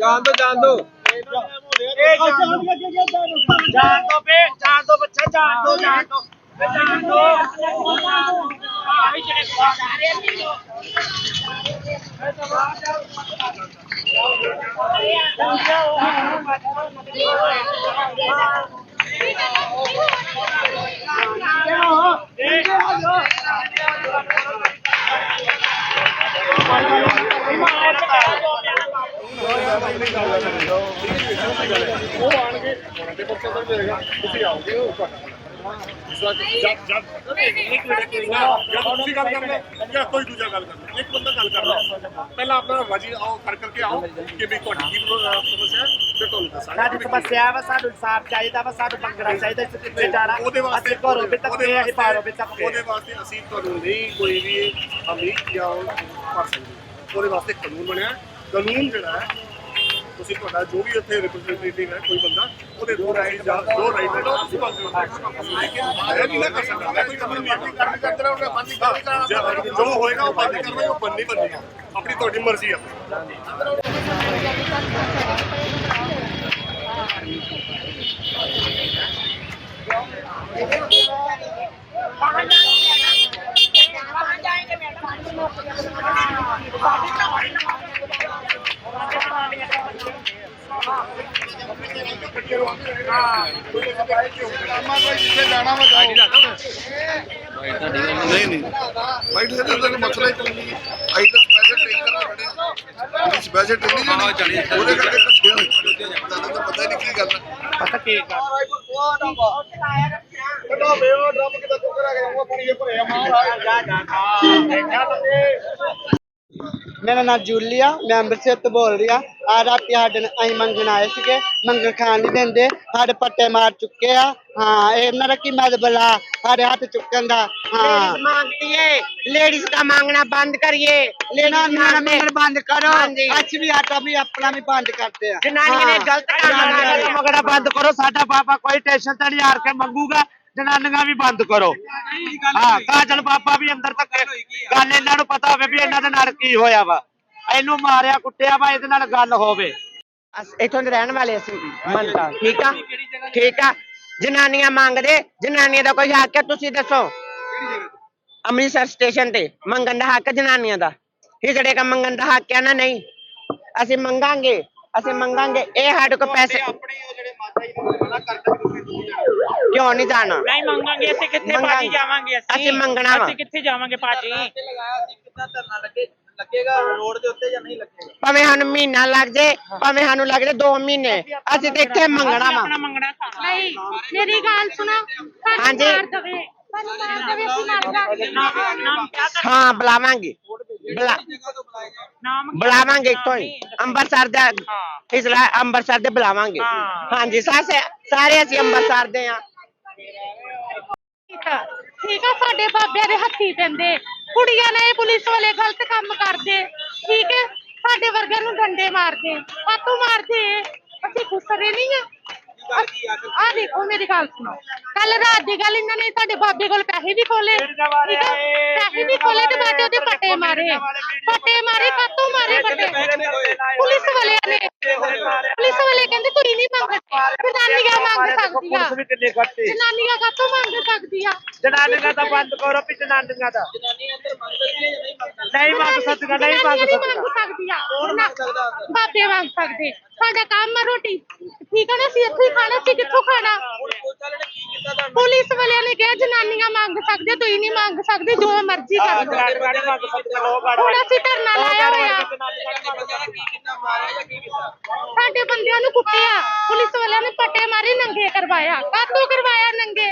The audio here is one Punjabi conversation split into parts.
ਜਾਣ ਦੋ ਜਾਣ ਦੋ। ਜਾਣ ਦੋ ਬੇ ਜਾਣ ਦੋ ਬੱਚਾ ਜਾਣ ਦੋ ਜਾਣ ਦੋ ਬੇ ਜਾਣ ਦੋ ਆਹੀ ਜਿਹੜੇ ਸਾਰੇ ਉਹ ਆਣਗੇ ਤੇ ਬੱਚਾ ਤਾਂ ਜਾਏਗਾ ਤੁਸੀਂ ਆਓਗੇ ਉਹ ਜਦ ਜਦ ਇੱਕ ਮਿੰਟ ਜਦ ਤੁਸੀਂ ਗੱਲ ਕਰਨਾ ਜਾਂ ਕੋਈ ਦੂਜਾ ਗੱਲ ਕਰਨਾ ਇੱਕ ਬੰਦਾ ਗੱਲ ਕਰਨਾ ਪਹਿਲਾਂ ਆਪਣਾ ਵਾਜੀ ਆਓ ਕਰ ਕਰਕੇ ਆਓ ਕਿ ਵੀ ਤੁਹਾਡੀ ਕੀ ਪ੍ਰੋ- ਸਮੱਸਿਆ ਹੈ ਤੇ ਤੁਹਾਨੂੰ ਦੱਸਾਂਗੇ ਸਾਡੀ ਸਮੱਸਿਆ ਵਾ ਸਾਨੂੰ ਇਨਸਾਫ ਚਾਹੀਦਾ ਵਾ ਸਾਨੂੰ ਮੰਗਣਾ ਚਾਹੀਦਾ ਇਸ ਕਿੱਥੇ ਜਾਣਾ? ਉਹਦੇ ਵਾਸਤੇ ਘਰੋਂ ਵੀ ਤੱਕੇ ਅਸੀਂ ਬਾਹਰੋਂ ਵੀ ਤੱਕੇ ਉਹਦੇ ਵਾਸਤੇ ਅਸੀਂ ਤੁਹਾਨੂੰ ਨਹੀਂ ਕੋਈ ਵੀ ਅਮੀਰ ਜਾਂ ਕਰ ਸਕਦੇ। ਉਹਦੇ ਵਾਸਤੇ ਕਾਨੂੰਨ ਬਣਿਆ। ਕਾਨੂੰਨ ਜਿਹੜਾ ਹੈ ਤੁਸੀਂ ਤੁਹਾਡਾ ਜੋ ਵੀ ਉੱਥੇ ਰਿਪਰੈਜ਼ੈਂਟੇਟਿਵ ਹੈ, ਕੋਈ ਬੰਦਾ, ਉਹਦੇ ਦੋ ਰਾਈਟ ਜਾਂ ਦੋ ਰਾਈਟ ਹੈ ਤੁਸੀਂ ਬੰਦ ਕਰੋ ਇਹ ਨਹੀਂ ਕਰ ਸਕਦਾ, ਮੈਂ ਕੋਈ ਕੰਮ ਨਹੀਂ ਕਰਨਾ ਕਰਦਾ ਉਹਨੇ ਬੰਦ ਹੀ। ਕਰਨਾ ਜੋ ਹੋਏਗਾ, ਉਹ ਬੰਦ ਕਰਨਾ ਉਹ ਬੰਦ ਨਹੀਂ ਬੰਦੀ। ਆਪਣੀ ਤੁਹਾਡੀ ਮਰਜ਼ੀ ਹੈ कहाँ ਨਹੀਂ ਨਹੀਂ ਬਾਈਟ ਦੇ ਤਾਂ ਮਸਲਾ ਹੀ ਕੋਈ ਨਹੀਂ ਆਈ ਤਾਂ ਸਪੈਸ਼ਲ ਟ੍ਰੇਨ ਕਰਨ ਖੜੇ ਆ ਜਿਹੜੀ ਸਪੈਸ਼ਲ ਟ੍ਰੇਨ ਨਹੀਂ ਜਾਣੀ ਉਹਦੇ ਕਰਕੇ ਕੱਚੇ ਹੋਏ ਤੁਹਾਨੂੰ ਤਾਂ ਪਤਾ ਹੀ ਨਹੀਂ ਕੀ ਗੱਲ ਹੈ ਪਤਾ ਕੀ ਕਰ ਮੇਰਾ ਨਾਮ ਜੂਲੀਆ ਮੈਂ ਅੰਮ੍ਰਿਤਸਰ ਤੋਂ ਬੋਲ ਰਹੀ ਆ ਆ ਰਾਤੀ ਸਾਡੇ ਨਾਲ ਅਸੀਂ ਮੰਗਣ ਆਏ ਸੀਗੇ ਮੰਗਣ ਖਾਣ ਨਹੀਂ ਦਿੰਦੇ ਸਾਡੇ ਪੱਟੇ ਮਾਰ ਚੁੱਕੇ ਆ ਹਾਂ ਇਹਨਾਂ ਦਾ ਕੀ ਮਤਲਬ ਆ ਸਾਡੇ ਹੱਥ ਚੁੱਕਣ ਦਾ ਹਾਂ मांगती है लेडीज का मांगना बंद करिए ਲੈਣਾ ਮੇਰਾ ਮੰਗਣ ਬੰਦ ਕਰੋ ਹਾਂਜੀ। ਅੱਜ ਵੀ ਆਟਾ ਵੀ ਆਪਣਾ ਵੀ ਬੰਦ ਕਰਦੇ ਆ ਜਨਾਨੀਆਂ ਨੇ ਗਲਤ ਕੰਮ ਜਨਾਨੀਆਂ ਕਰਨਾ ਦਾ ਮੰਗਣਾ ਬੰਦ ਕਰੋ ਸਾਡਾ ਬਾਬਾ ਕੋਈ ਟੈਨਸ਼ਨ ਤੇ ਨਹੀਂ ਹਾਰ ਕੇ ਮੰਗੂਗਾ ਜਨਾਨੀਆਂ ਵੀ ਬੰਦ ਕਰੋ। ਹਾਂ ਕਾਜਲ ਬਾਬਾ ਵੀ ਅੰਦਰ ਤੱਕ ਗੱਲ ਇਹਨਾਂ ਨੂੰ ਪਤਾ ਹੋਵੇ ਵੀ ਇਹਨਾਂ ਦੇ ਨਾਲ ਕੀ ਹੋਇਆ ਵਾ। ਇਹਨੂੰ ਮਾਰਿਆ ਕੁੱਟਿਆ ਵਾ ਇਹਦੇ ਨਾਲ ਗੱਲ ਹੋਵੇ। ਇਥੋਂ ਦੇ ਰਹਿਣ ਵਾਲੇ ਅਸੀਂ ਮੰਨਤਾ ਠੀਕ ਆ? ਠੀਕ ਆ? ਜਨਾਨੀਆਂ ਮੰਗਦੇ ਜਨਾਨੀਆਂ ਦਾ ਕੋਈ ਹੱਕ ਹੈ ਤੁਸੀਂ ਦੱਸੋ? ਅੰਮ੍ਰਿਤਸਰ ਸਟੇਸ਼ਨ ਤੇ ਮੰਗਣ ਦਾ ਹੱਕ ਜਨਾਨੀਆਂ ਦਾ। ਹਿਜੜੇ ਦਾ ਮੰਗਣ ਦਾ ਹੱਕ ਹੈ ਨਾ ਨਹੀਂ? ਅਸੀਂ ਮੰਗਾਂਗੇ ਅਸੀਂ ਮੰਗਾਂਗੇ ਇਹ ਸਾਡੇ ਕੋਲ ਪੈਸੇ ਕਿਉਂ ਨਹੀਂ ਜਾਣਾ? ਨਹੀਂ ਮੰਗਾਂਗੇ ਅਸੀਂ ਕਿੱਥੇ ਮੰਗਾਂਗੇ। ਭਾਜੀ ਜਾਵਾਂਗੇ ਅਸੀਂ? ਅਸੀਂ ਮੰਗਣਾ ਵਾ। ਅਸੀਂ ਕਿੱਥੇ ਜਾਵਾਂਗੇ ਭਾਜੀ ਭਾਵੇਂ ਸਾਨੂੰ ਮਹੀਨਾ ਲੱਗ ਜੇ ਭਾਵੇਂ ਸਾਨੂੰ ਲੱਗ ਜੇ 2 ਮਹੀਨੇ ਅਸੀਂ ਤੇ ਇੱਥੇ ਮੰਗਣਾ। ਵਾ। ਆਪਣਾ ਮੰਗਣਾ ਖਾਣਾ ਨਹੀਂ ਮੇਰੀ ਗੱਲ ਸੁਣੋ। ਸਾਨੂੰ ਹਾਂਜੀ। ਮਾਰ ਦਵੇ। ਸਾਨੂੰ ਮਾਰ ਦਵੇ ਅਸੀਂ ਮਰ ਜਾਵਾਂਗੇ। ਨਾਮ ਨਾਮ ਕਿਆ ਕਰ ਹਾਂ ਬੁਲਾਵਾਂਗੇ। ਬੁਲਾ ਬੁਲਾਵਾਂਗੇ ਇੱਥੋਂ ਹੀ ਅੰਮ੍ਰਿਤਸਰ ਦਾ ਹਾਂ। ਇਸਲਾ ਅੰਮ੍ਰਿਤਸਰ ਦੇ ਬੁਲਾਵਾਂਗੇ। ਹਾਂਜੀ ਸਾਰੇ ਸਾਰੇ ਅਸੀਂ ਅੰਮ੍ਰਿਤਸਰ ਦੇ ਆ। ਠੀਕ ਆ ਸਾਡੇ ਬਾਬਿਆਂ ਦੇ ਹੱਥੀ ਪੈਂਦੇ। ਕੁੜੀਆਂ ਨੇ ਪੁਲਿਸ ਵਾਲੇ ਗਲਤ ਕੰਮ ਕਰਦੇ। ਠੀਕ ਹੈ ਸਾਡੇ ਵਰਗਿਆਂ ਨੂੰ ਡੰਡੇ ਮਾਰਦੇ। ਕਾਤੋਂ ਮਾਰਦੇ ਅਸੀਂ ਖੁਸਰੇ ਨਹੀਂ ਆ ਆ ਦੇਖੋ ਮੇਰੀ ਗੱਲ ਸੁਣੋ। ਕੱਲ ਰਾਤ ਦੀ ਗੱਲ ਇਹਨਾਂ ਨੇ ਸਾਡੇ ਬਾਬੇ ਕੋਲ ਪੈਸੇ ਵੀ ਖੋਲੇ ਠੀਕ ਆ? ਪੈਸੇ ਵੀ ਖੋਲੇ ਤੇ ਬਾਅਦ ਉਹਦੇ ਪੱਟੇ ਮਾਰੇ ਪੱਟੇ ਮਾਰੇ ਕਾਤੋਂ ਮਾਰੇ ਪੱਟੇ ਪੁਲਿਸ ਵਾਲਿਆਂ ਨੇ ਪੁਲਿਸ ਵਾਲੇ ਕਹਿੰਦੇ ਤੁਸੀਂ ਨਹੀਂ ਮੰਗਦੇ ਜਨਾਨੀਆਂ ਮੰਗ ਸਕਦੀਆਂ ਪੁਲਿਸ ਵੀ ਕਿੰਨੇ ਖੱਟੇ ਜਨਾਨੀਆਂ ਕਾਤੋਂ ਮੰਗ ਸਕਦੀਆਂ ਜਨਾਨੀਆਂ ਦਾ ਬੰਦ ਕਰੋ ਵੀ ਜਨਾਨੀਆਂ ਦਾ। ਨਹੀਂ ਮੰਗ ਸਕਦੀਆਂ? ਨਹੀਂ ਮੰਗ ਜਨਾਨੀਆਂ ਨਹੀਂ ਮੰਗ ਸਕਦੀਆਂ। ਜਨਾ- ਬਾਬੇ ਮੰਗ ਸਕਦੇ। ਸਾਡਾ ਕੰਮ ਆ ਰੋਟੀ। ਠੀਕ ਹੈ ਨਾ ਅਸੀਂ ਇੱਥੇ ਹੀ ਖਾਣਾ ਸੀ ਕਿੱਥੋਂ ਖਾਣਾ? ਪੁਲਿਸ ਵਾਲਿਆਂ ਨੇ ਕਿਹਾ ਜਨਾਨੀਆਂ ਮੰਗ ਸਕਦੇ ਤੁਸੀਂ ਨਹੀਂ ਮੰਗ ਸਕਦੇ ਜੋ ਮਰਜ਼ੀ ਕਰ ਲਓ। ਹੁਣ ਅਸੀਂ ਧਰਨਾ ਲਾਇਆ ਹੋਇਆ। ਸਾਡੇ ਬੰਦਿਆਂ ਨੂੰ ਕੁੱਟਿਆ। ਪੁਲਿਸ ਵਾਲਿਆਂ ਨੇ ਪੱਟੇ ਮਾਰੇ ਨੰਗੇ ਕਰਵਾਇਆ। ਕਾਤੋਂ ਕਰਵਾਇਆ ਨੰਗੇ?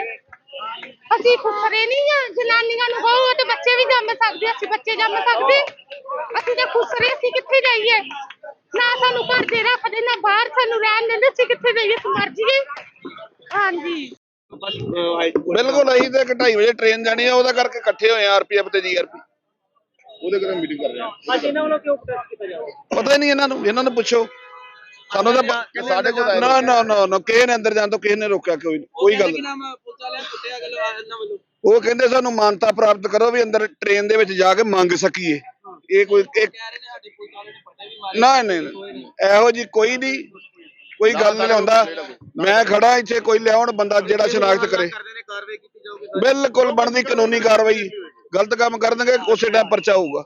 ਅਸੀਂ ਖੁਸਰੇ ਨਹੀਂ ਆ। ਜਨਾਨੀਆਂ ਨੂੰ ਕਹੋ ਤੇ ਬੱਚੇ ਵੀ ਜੰਮ ਸਕਦੇ ਅਸੀਂ ਬੱਚੇ ਜੰਮ ਸਕਦੇ। ਅਸੀਂ ਤਾਂ ਖੁਸਰੇ ਅਸੀਂ ਕਿੱਥੇ ਜਾਈਏ? ਨਾ ਸਾਨੂੰ ਘਰ ਦੇ ਰੱਖਦੇ ਨਾ ਬਾਹਰ ਸਾਨੂੰ ਰਹਿਣ ਦਿੰਦੇ ਅਸੀਂ ਕਿੱਥੇ ਜਾਈਏ ਅਸੀਂ ਮਰ ਜਾਈਏ। ਹਾਂਜੀ। ਬਿਲਕੁਲ ਅਸੀਂ ਤੇ 2:30 ਵਜੇ ਟ੍ਰੇਨ ਜਾਣੀ ਆ ਉਹਦਾ ਕਰਕੇ ਇਕੱਠੇ ਹੋਏ ਆ ਆਰਪੀਐਫ ਤੇ ਜੀਆਰਪੀ ਉਹਦੇ ਕਰਕੇ ਮੀਟਿੰਗ ਕਰ ਰਹੇ ਆ। ਅੱਜ ਇਹਨਾਂ ਵੱਲੋਂ ਕਿਉਂ ਪ੍ਰੋਟੈਸਟ ਕੀਤਾ ਜਾ ਰਿਹਾ? ਪਤਾ ਹੀ ਨਹੀਂ ਇਹਨਾਂ ਨੂੰ ਇਹਨਾਂ ਨੂੰ ਪੁੱਛੋ। ਸਾਨੂੰ ਤਾਂ ਸਾਡੇ ਕੋਲ ਨਾ ਨਾ ਨਾ ਨਾ ਕਿਸੇ ਨੇ ਅੰਦਰ ਜਾਣ ਤੋਂ ਕਿਸੇ ਨੇ ਰੋਕਿਆ ਕੋਈ ਕੋਈ ਗੱਲ ਉਹ ਕਹਿੰਦੇ ਸਾਨੂੰ ਮਾਨਤਾ ਪ੍ਰਾਪਤ ਕਰੋ ਵੀ ਅੰਦਰ ਟ੍ਰੇਨ ਦੇ ਵਿੱਚ ਜਾ ਕੇ ਮੰਗ ਸਕੀਏ। ਇਹ ਕੋਈ ਇੱਕ ਕਹਿ ਰਹੇ ਨੇ ਨਹੀਂ ਨਹੀਂ। ਇਹੋ ਜੀ ਕੋਈ ਨਹੀਂ ਕੋਈ ਗੱਲ ਨਹੀਂ ਹੁੰਦਾ। ਮੈਂ ਖੜਾ ਇੱਥੇ ਕੋਈ ਲਿਆਉਣ ਬੰਦਾ ਜਿਹੜਾ ਸ਼ਨਾਖਤ ਕਰੇ। ਬਿਲਕੁਲ ਬਣਦੀ ਕਾਨੂੰਨੀ ਕਾਰਵਾਈ। ਗਲਤ ਕੰਮ ਕਰ ਦੇਣਗੇ ਉਸੇ ਟਾਈਮ ਪਰਚਾ ਹੋਊਗਾ।